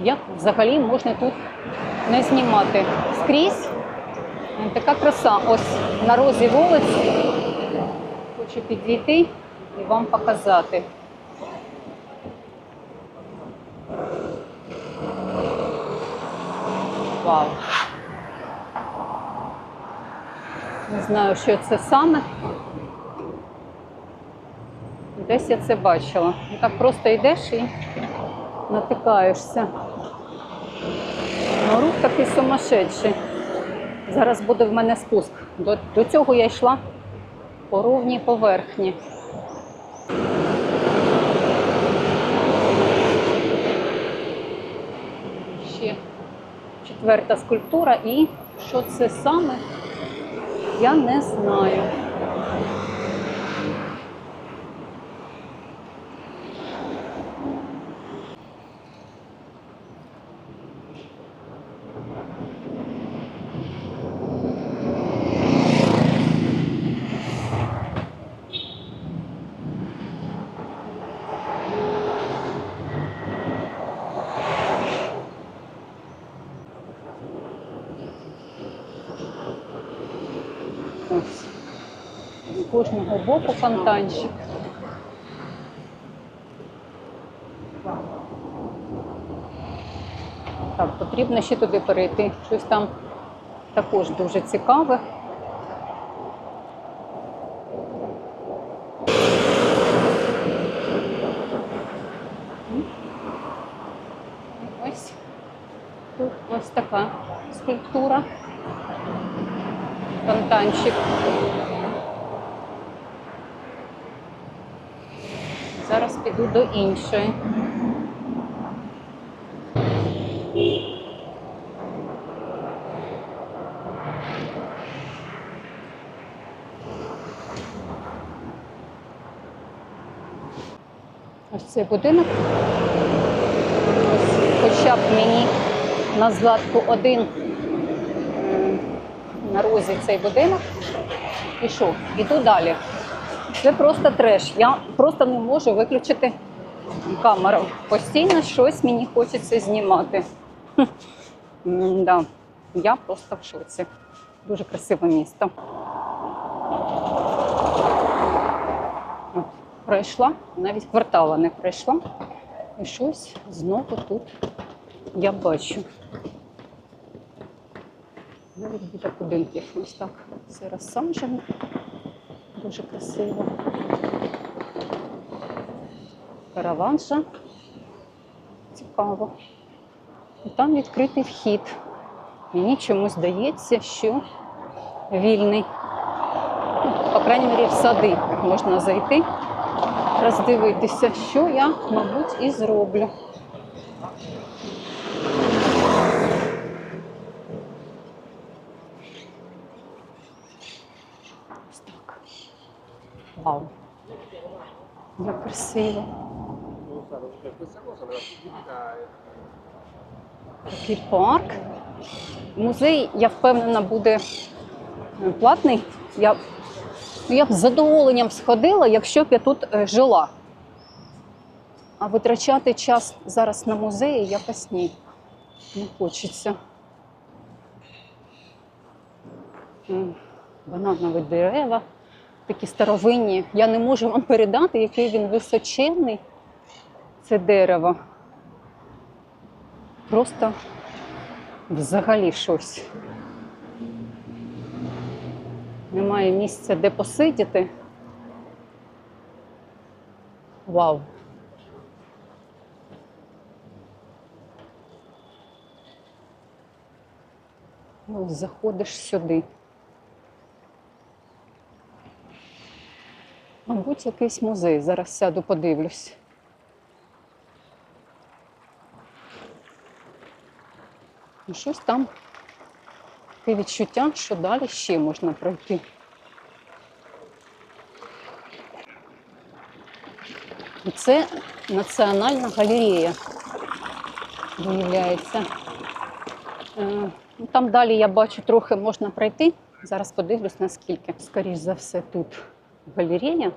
як взагалі можна тут не знімати. Скрізь така краса. Ось на розі вулиці. Хочу підійти і вам показати. Вау. Не знаю, що це саме. Десь я це бачила. Ну, Так просто йдеш і натикаєшся. Ну, рух такий сумасшедший. Зараз буде в мене спуск. До, до цього я йшла по ровній поверхні. Ще четверта скульптура, і що це саме, я не знаю. Ось. Кожного боку фонтанчик. Так, потрібно ще туди перейти. Щось там також дуже цікаве. Ось тут ось така скульптура фонтанчик. Зараз піду до іншої. Ось цей будинок. Ось хоча б мені на згадку один на розі цей будинок. Що? Іду далі. Це просто треш. Я просто не можу виключити камеру. Постійно щось мені хочеться знімати. М-да. Я просто в шоці. Дуже красиве місто. От, Пройшла, навіть квартала не пройшла. І щось знову тут я бачу. Навіть біля будинків ось так все розсаджено. Дуже красиво. Караванша. Цікаво. І там відкритий вхід. Мені чомусь здається, що вільний. По крайній мірі, в сади можна зайти, роздивитися, що я, мабуть, і зроблю. Ось так. Вау. Pubblicità Такий парк. Музей, я впевнена, буде платний. Я, ну, я б з задоволенням сходила, якщо б я тут е, жила. А витрачати час зараз на музеї якось ні. Не хочеться. Бананові дерева, такі старовинні. Я не можу вам передати, який він височенний. Це дерево. Просто взагалі щось. Немає місця, де посидіти. Вау. Ну, заходиш сюди. Мабуть, якийсь музей. Зараз сяду, подивлюсь. Ну, щось там таке відчуття, що далі ще можна пройти. І Це національна галерея, виявляється. Е, ну, Там далі я бачу, трохи можна пройти. Зараз подивлюсь, наскільки. Скоріш за все, тут галерея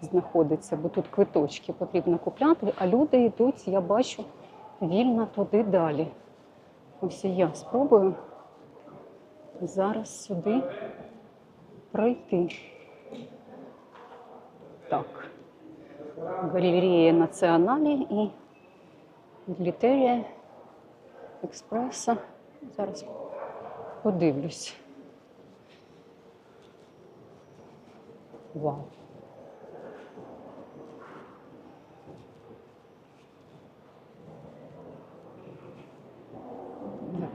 знаходиться, бо тут квиточки потрібно купляти, а люди йдуть, я бачу, вільна туди далі. Ось я спробую зараз сюди пройти. Так. Галерея Націоналі і Біблітерія Експреса. Зараз подивлюсь. Вау.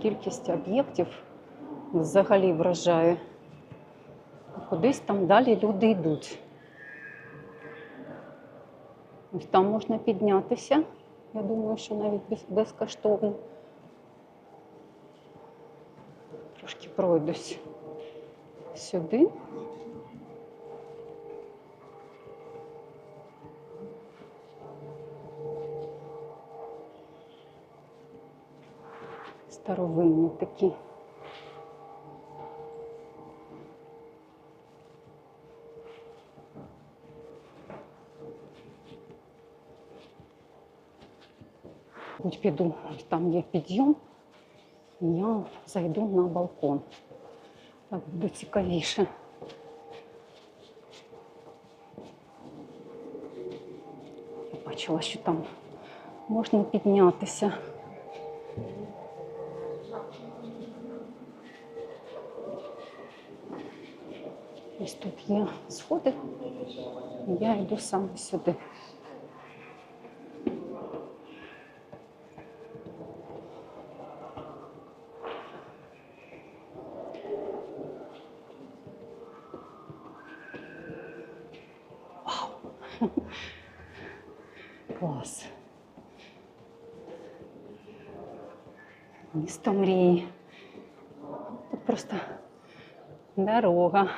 Кількість об'єктів взагалі вражає. Кудись там далі люди йдуть. Там можна піднятися. Я думаю, що навіть безкоштовно. Трошки пройдусь сюди. Старовинні такі. Будь піду, там є підйом, і я зайду на балкон. Так буде цікавіше. Я бачила, що там можна піднятися. Ось тут є сходи, я йду саме сюди. Клас. Місто мрії. Тут просто дорога.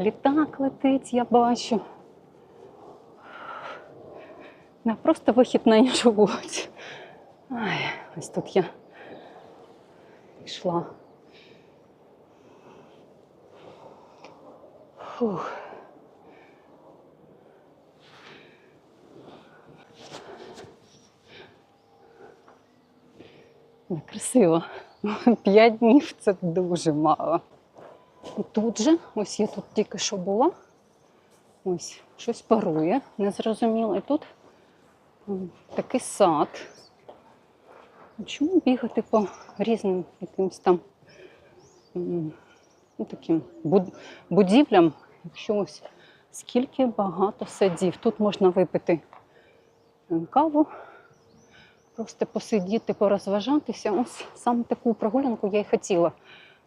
Літак летить, я бачу. Не просто вихід на іншу. Ай, ось тут я йшла. Фух. Не красиво. П'ять днів це дуже мало. І тут же, ось я тут тільки що була, ось щось парує, незрозуміло. І тут такий сад. Чому бігати по різним якимось там ну, таким будівлям, якщо ось скільки багато садів. Тут можна випити е, каву, просто посидіти, порозважатися. Ось саме таку прогулянку я й хотіла.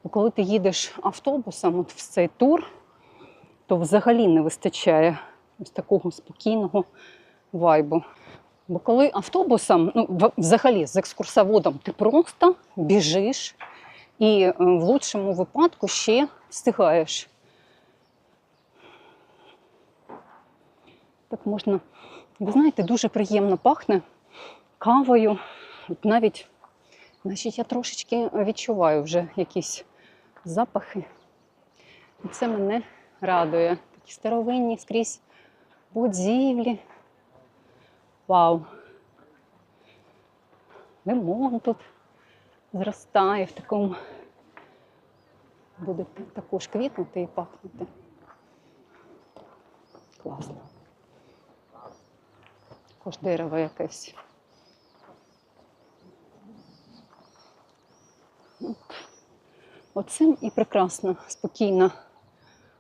Коли ти їдеш автобусом от в цей тур, то взагалі не вистачає ось такого спокійного вайбу. Бо коли автобусом, ну взагалі з екскурсоводом, ти просто біжиш і е, в лучшому випадку ще встигаєш. Так можна, ви знаєте, дуже приємно пахне кавою. Навіть, значить, я трошечки відчуваю вже якісь запахи. І це мене радує. Такі старовинні скрізь будівлі. Вау! Лимон тут зростає в такому. Буде також квітнути і пахнути. Класно. Також дерево якесь. Оцим і прекрасно, спокійно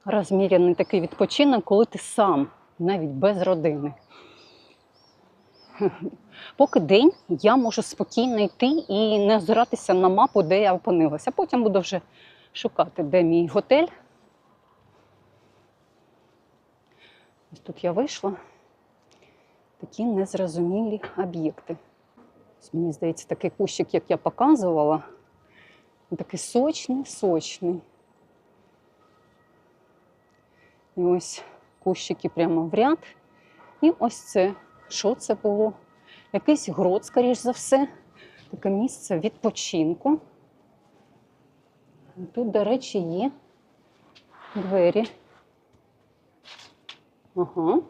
розміряний такий відпочинок, коли ти сам, навіть без родини. Поки день я можу спокійно йти і не озиратися на мапу, де я опинилася. Потім буду вже шукати, де мій готель. Ось тут я вийшла. Такі незрозумілі об'єкти. Мені здається, такий кущик, як я показувала, такий сочний, сочний. І ось кущики прямо в ряд. І ось це. Що це було? Якийсь грот, скоріш за все. Таке місце відпочинку. Тут, до речі, є двері. Ага.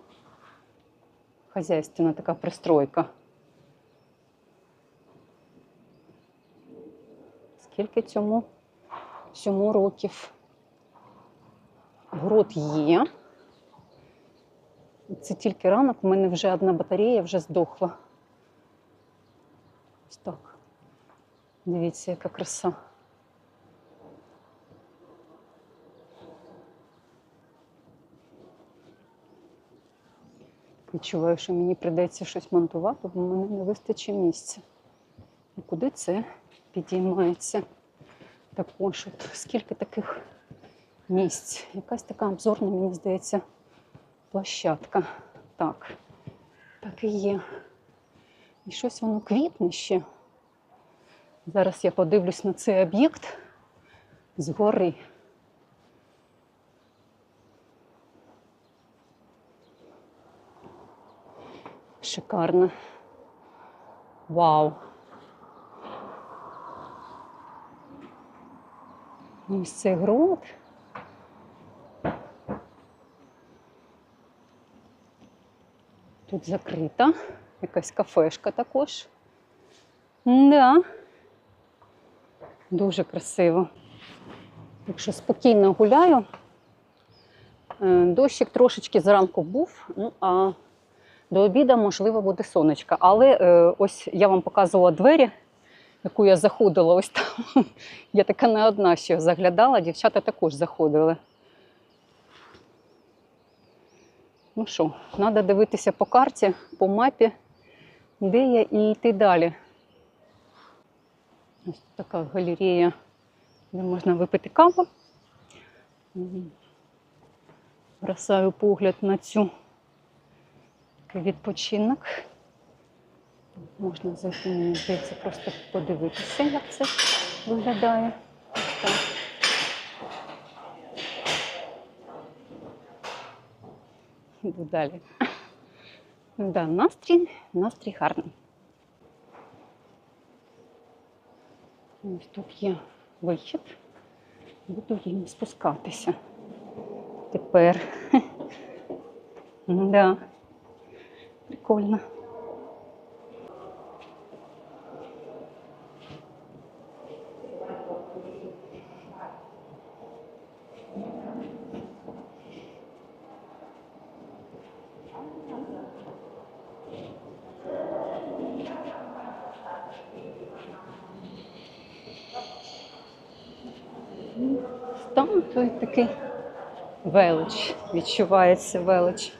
Хазяйственна така пристройка. Скільки цьому всьому років. Грот є. Це тільки ранок, у мене вже одна батарея вже здохла. Ось так. Дивіться, яка краса. Відчуваю, що мені прийдеться щось монтувати, бо мене не вистачить місця. І куди це підіймається? Також от скільки таких місць. Якась така обзорна, мені здається, площадка. Так, так і є. І щось воно квітне ще. Зараз я подивлюсь на цей об'єкт згори. Шикарно. Вау. Ось цей ґрунт. Тут закрита. Якась кафешка також. Да. Дуже красиво. Якщо спокійно гуляю, Е, дощик трошечки зранку був, ну а до обіду, можливо, буде сонечко. Але е, ось я вам показувала двері, яку я заходила ось там. Я така не одна ще заглядала, дівчата також заходили. Ну що, треба дивитися по карті, по мапі, де я і йти далі. Ось така галерея, де можна випити каву. Бросаю погляд на цю відпочинок. Можна зайти, мені здається, просто подивитися, як це виглядає. Так. Іду далі. Да, настрій, настрій гарний. Ось тут є вихід. Буду їм спускатися. Тепер. Да. Прикольно. Там той такий велич, відчувається велич.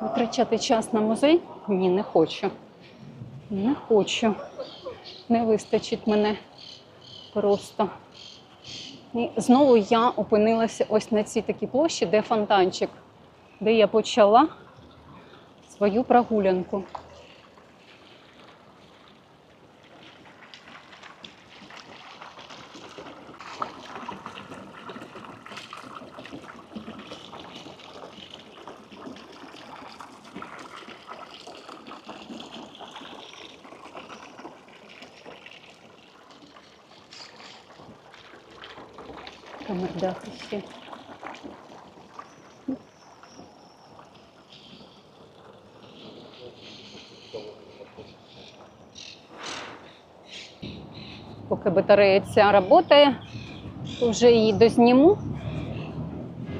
Витрачати час на музей? Ні, не хочу. Не хочу. Не вистачить мене просто. І знову я опинилася ось на цій такій площі, де фонтанчик, де я почала свою прогулянку. Камердах ще. Поки батарея ця працює, вже її дозніму.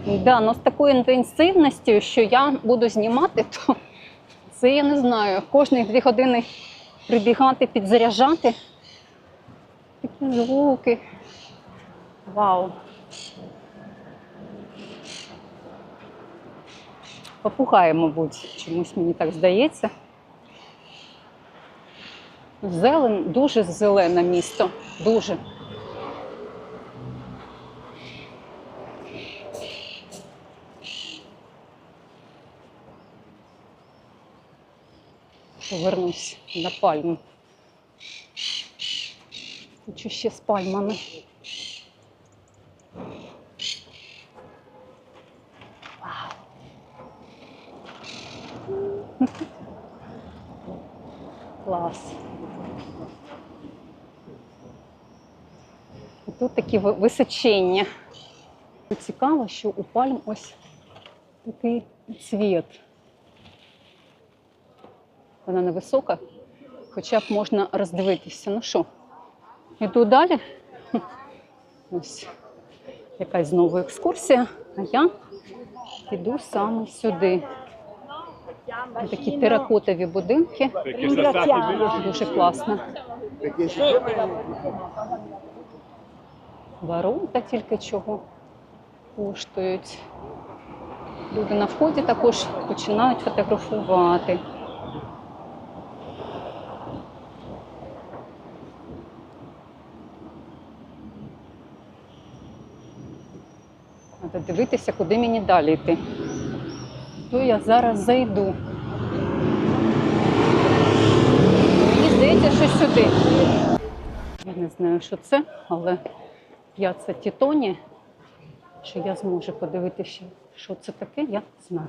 Да, ну з такою інтенсивністю, що я буду знімати, то це я не знаю. Кожні дві години прибігати, підзаряджати. Такі звуки. Вау. Попугає, мабуть, чомусь мені так здається. Зелен, дуже зелене місто. Дуже. Повернусь на пальму. Хочу ще з пальмами. Клас. І тут такі ви- височення. Цікаво, що у пальм ось такий цвіт. Вона невисока, хоча б можна роздивитися. Ну що, іду далі. Ось якась знову екскурсія, а я піду саме сюди. Такі теракотові будинки. Дуже класно. Ворота тільки чого коштують. Люди на вході також починають фотографувати. Треба дивитися, куди мені далі йти. То я зараз зайду. Мені здається, що сюди. Я не знаю, що це, але п'яца Тітоні, що я зможу подивитися, що це таке, я знаю.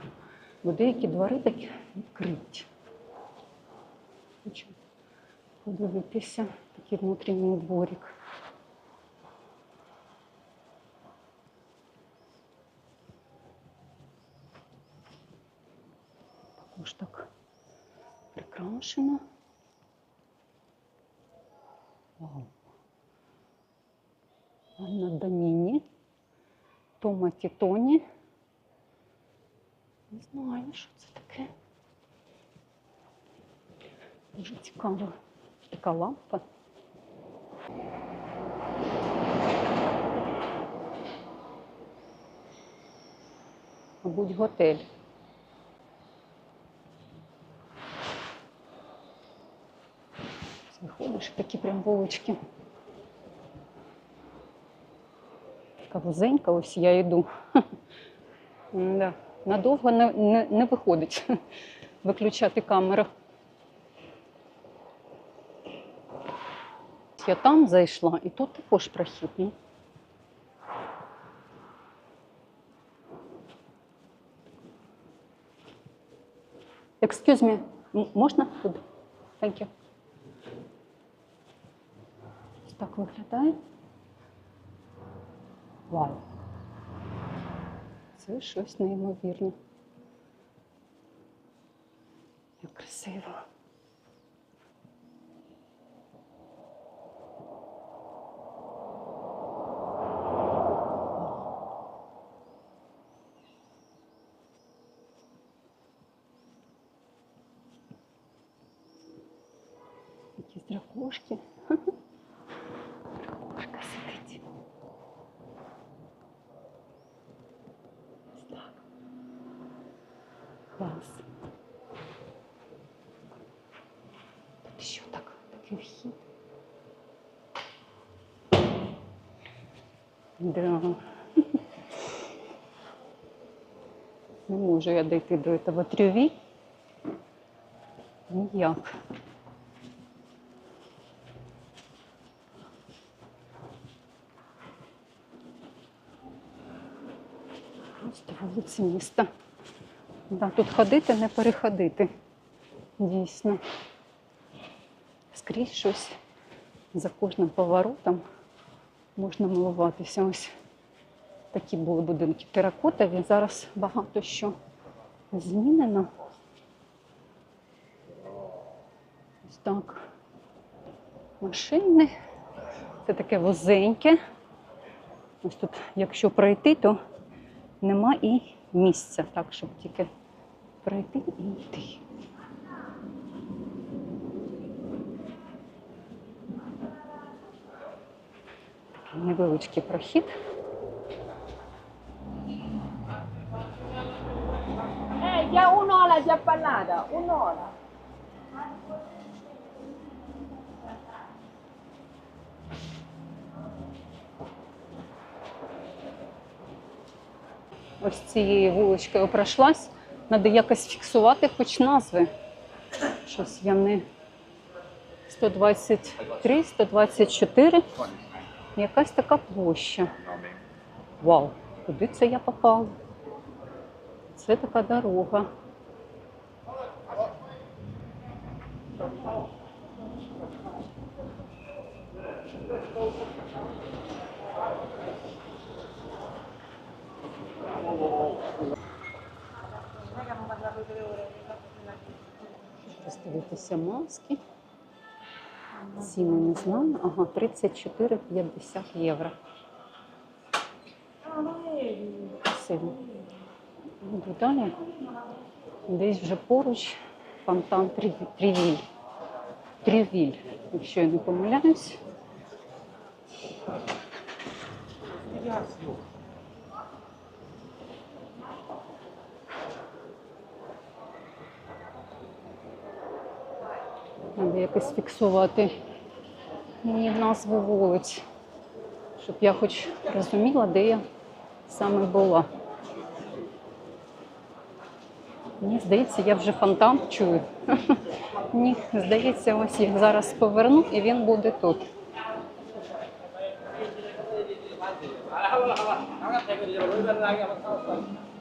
Бо деякі двори такі відкриті. Хочу подивитися такий внутрішній дворик. Також так прикрашено. Вау. Анна Доміні, Тома Тітоні. Не знаю, що це таке. Дуже цікаво. Така лампа. Мабуть, готель. Виходиш, такі прям вулички. Така вузенька, ось я йду. Да. Надовго не, не, не виходить виключати камеру. Я там зайшла, і тут також прохід. Ну. Excuse me, можна туди? Thank you. Так виглядає. Вау. Це щось неймовірне. Як красиво. Якісь дракошки. Дракошка сидить. Ось так. Клас. Тут ще так, такий вхід. Да. Не можу я дойти до этого трюві. Ніяк. Просто вулиці міста. Да, тут ходити, не переходити. Дійсно. Скрізь щось за кожним поворотом можна милуватися. Ось такі були будинки теракотові. Зараз багато що змінено. Ось так. Машини. Це таке вузеньке. Ось тут, якщо пройти, то нема і місця, так, щоб тільки пройти і йти. Невеличкий прохід. Parlata, un'ora. Ось цією вуличкою пройшлась. Треба якось фіксувати хоч назви. Щось я не 123, 124. Якась така площа. Вау, куди це я попала? Це така дорога. Роздивитися маски. Ціни не знаю. Ага, 34,50 євро. Красиво. Далі. Десь вже поруч фонтан Трі- Трівіль. Трівіль, якщо я не помиляюсь. Треба якось фіксувати мені назву вулиць, щоб я хоч розуміла, де я саме була. Мені здається, я вже фонтан чую. Ні, здається, ось я зараз поверну і він буде тут.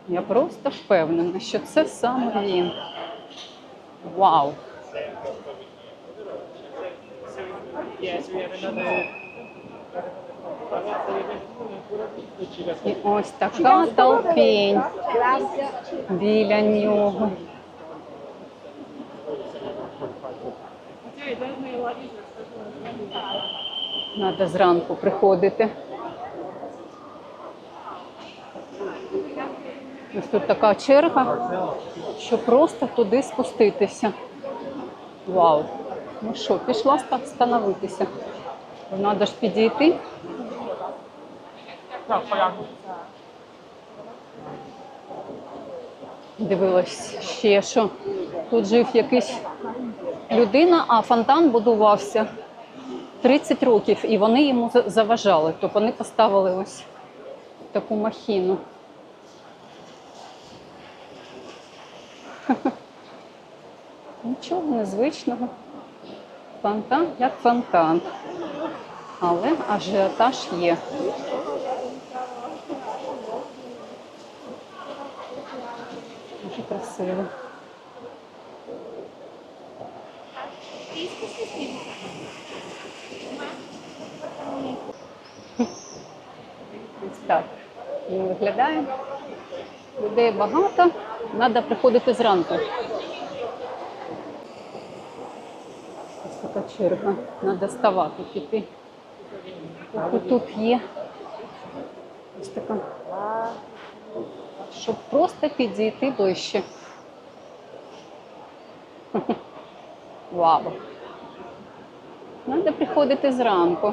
Я просто впевнена, що це саме він. Вау! Yes, we have another. І ось така толпень біля нього. Треба зранку приходити. Ось тут така черга, що просто туди спуститися. Вау! Ну що, пішла ста- становитися. Треба ж підійти. Дивилась ще, що тут жив якийсь людина, а фонтан будувався 30 років, і вони йому заважали. То вони поставили ось таку махіну. Нічого незвичного. Фонтан як фонтан. Але ажіотаж є. Дуже красиво. Ось так він виглядає. Людей багато, треба приходити зранку. Ось така черга. Треба ставати піти. Поки тут є ось така. Щоб просто підійти ближче. Вау. Треба приходити зранку.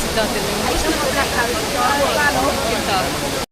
Сідати не можна. Так.